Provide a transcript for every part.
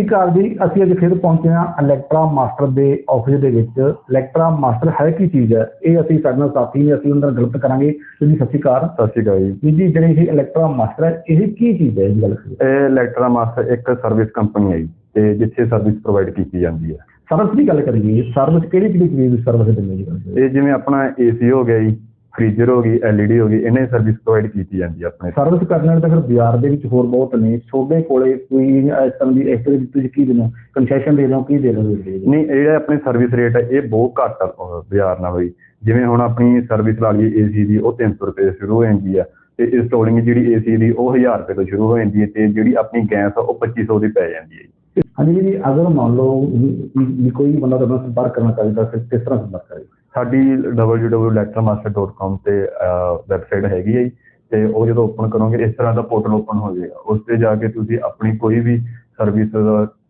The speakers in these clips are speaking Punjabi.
ਸਤਿ ਅਕਾਲ ਜੀ। ਅਸੀਂ ਅੱਜ ਫਿਰ ਪਹੁੰਚੇ ਹਾਂ ਇਲੈਕਟਰਾ ਮਾਸਟਰ ਦੇ ਆਫਿਸ ਦੇ ਵਿੱਚ। ਇਲੈਕਟਰਾ ਮਾਸਟਰ ਹੈ ਕੀ ਚੀਜ਼ ਹੈ? ਇਹ ਅਸੀਂ ਸਾਡੇ ਨਾਲ ਸਾਥੀ ਨੇ ਅਸੀਂ ਉਹਨਾਂ ਨਾਲ ਗਲਤ ਕਰਾਂਗੇ। ਜੀ ਸਤਿ ਸ਼੍ਰੀ ਅਕਾਲ। ਸਤਿ ਸ਼੍ਰੀ ਅਕਾਲ ਜੀ। ਜੀ ਜਿਹੜੀ ਇਹ ਇਲੈਕਟਰਾ ਮਾਸਟਰ ਹੈ ਇਹ ਕੀ ਚੀਜ਼ ਹੈ ਇਹ ਗੱਲ ਇਹ ਇਲੈਕਟਰਾ ਮਾਸਟਰ ਇੱਕ ਸਰਵਿਸ ਕੰਪਨੀ ਹੈ ਜੀ ਤੇ ਜਿੱਥੇ ਸਰਵਿਸ ਪ੍ਰੋਵਾਈਡ ਕੀਤੀ ਜਾਂਦੀ ਹੈ। ਸਰਵਿਸ ਦੀ ਗੱਲ ਕਰੀਏ ਸਰਵਿਸ ਕਿਹੜੀ ਕਿਹੜੀ ਚੀਜ਼ ਦੀ ਸਰਵਿਸ ਦਿੰਦੇ ਜੀ? ਇਹ ਜਿਵੇਂ ਆਪਣਾ ਏਸੀ ਹੋ ਗਿਆ ਜੀ ਫ੍ਰੀਜ਼ਰ ਹੋ ਗਈ ਐਲਈਡੀ ਹੋ ਗਈ ਇਹਨੇ ਸਰਵਿਸ ਪ੍ਰੋਵਾਈਡ ਕੀਤੀ ਜਾਂਦੀ ਹੈ ਆਪਣੇ ਸਰਵਿਸ ਕਰਨ ਵਾਲੇ ਤਾਂ ਫਿਰ ਬਾਜ਼ਾਰ ਦੇ ਵਿੱਚ ਹੋਰ ਬਹੁਤ ਨੇ। ਤੁਹਾਡੇ ਕੋਲੇ ਕੋਈ ਇਸ ਤਰ੍ਹਾਂ ਦੀ ਇਸ ਤਰ੍ਹਾਂ ਦੀ ਤੁਸੀਂ ਕੀ ਦਿੰਦੇ ਹੋ? ਕੰਸੈਸ਼ਨ ਦੇ ਦਿਓ ਕੀ ਦੇ ਦਿਓ ਜੀ ਨਹੀਂ ਜਿਹੜਾ ਆਪਣੇ ਸਰਵਿਸ ਰੇਟ ਹੈ ਇਹ ਬਹੁਤ ਘੱਟ ਬਾਜ਼ਾਰ ਨਾਲ ਬਈ ਜਿਵੇਂ ਹੁਣ ਆਪਣੀ ਸਰਵਿਸ ਲਾ ਲਈਏ ਏਸੀ ਦੀ ਉਹ 300 ਰੁਪਏ ਤੋਂ ਸ਼ੁਰੂ ਹੋ ਜਾਂਦੀ ਹੈ ਤੇ ਇੰਸਟਾਲਿੰਗ ਜਿਹੜੀ ਏਸੀ ਦੀ ਉਹ 1000 ਰੁਪਏ ਤੋਂ ਸ਼ੁਰੂ ਹੋ ਜਾਂਦੀ ਹੈ ਤੇ ਜਿਹੜੀ ਆਪਣੀ ਗੈਸ ਉਹ 2500 ਦੀ ਪੈ ਜਾਂਦੀ ਹੈ ਹਾਂਜੀ ਜੀ ਅਗਰ ਮੰਨ ਲਓ ਕੋਈ ਬੰਦਾ ਤੁਹਾਡੇ ਸੰਪਰਕ ਕਰਨਾ ਚਾਹੀਦਾ ਫਿਰ ਕਿਸ ਤਰ੍ਹਾਂ ਸੰਪਰਕ ਕਰੇ? ਸਾਡੀ www.electramaster.com ਤੇ ਵੈਬਸਾਈਟ ਹੈਗੀ ਹੈ ਜੀ। ਤੇ ਉਹ ਜਦੋਂ ਓਪਨ ਕਰੋਗੇ, ਇਸ ਤਰ੍ਹਾਂ ਦਾ ਪੋਰਟਲ ਓਪਨ ਹੋ ਜਾਏਗਾ। ਉਸ ਤੇ ਜਾ ਕੇ ਤੁਸੀਂ ਆਪਣੀ ਕੋਈ ਵੀ ਸਰਵਿਸ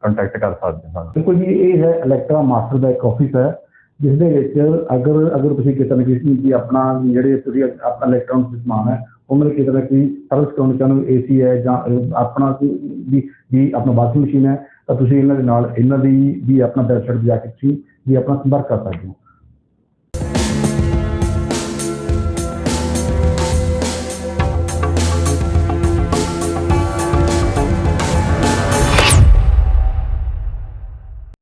ਕੰਟੈਕਟ ਕਰ ਸਕਦੇ ਹੋ। ਸਾਨੂੰ ਦੇਖੋ ਜੀ, ਇਹ ਹੈ ਇਲੈਕਟਰਾ ਮਾਸਟਰ ਦਾ ਇੱਕ ਆਫਿਸ ਹੈ ਜਿਸ ਦੇ ਵਿੱਚ ਅਗਰ ਅਗਰ ਤੁਸੀਂ ਕਿਸੇ ਨਾ ਕਿਸੇ ਵੀ ਆਪਣਾ, ਜਿਹੜੇ ਤੁਸੀਂ ਆਪਣਾ ਇਲੈਕਟ੍ਰੋਨਿਕ ਸਮਾਨ ਹੈ ਉਹਨਾਂ ਦੇ ਕਿਸੇ ਦਾ ਕੋਈ ਸਰਵਿਸ ਕਰਾਉਣਾ ਚਾਹੁੰਦੇ ਹੋ ਏਸੀ ਹੈ ਜਾਂ ਆਪਣਾ ਵੀ ਵੀ ਆਪਣਾ ਵਾਸ਼ਿੰਗ ਮਸ਼ੀਨ ਹੈ, ਤਾਂ ਤੁਸੀਂ ਇਹਨਾਂ ਦੇ ਨਾਲ, ਇਹਨਾਂ ਦੀ ਵੀ ਆਪਣਾ ਵੈਬਸਾਈਟ ਜਾ ਕੇ ਤੁਸੀਂ ਵੀ ਆਪਣਾ ਸੰਪਰਕ ਕਰ ਸਕਦੇ ਹੋ।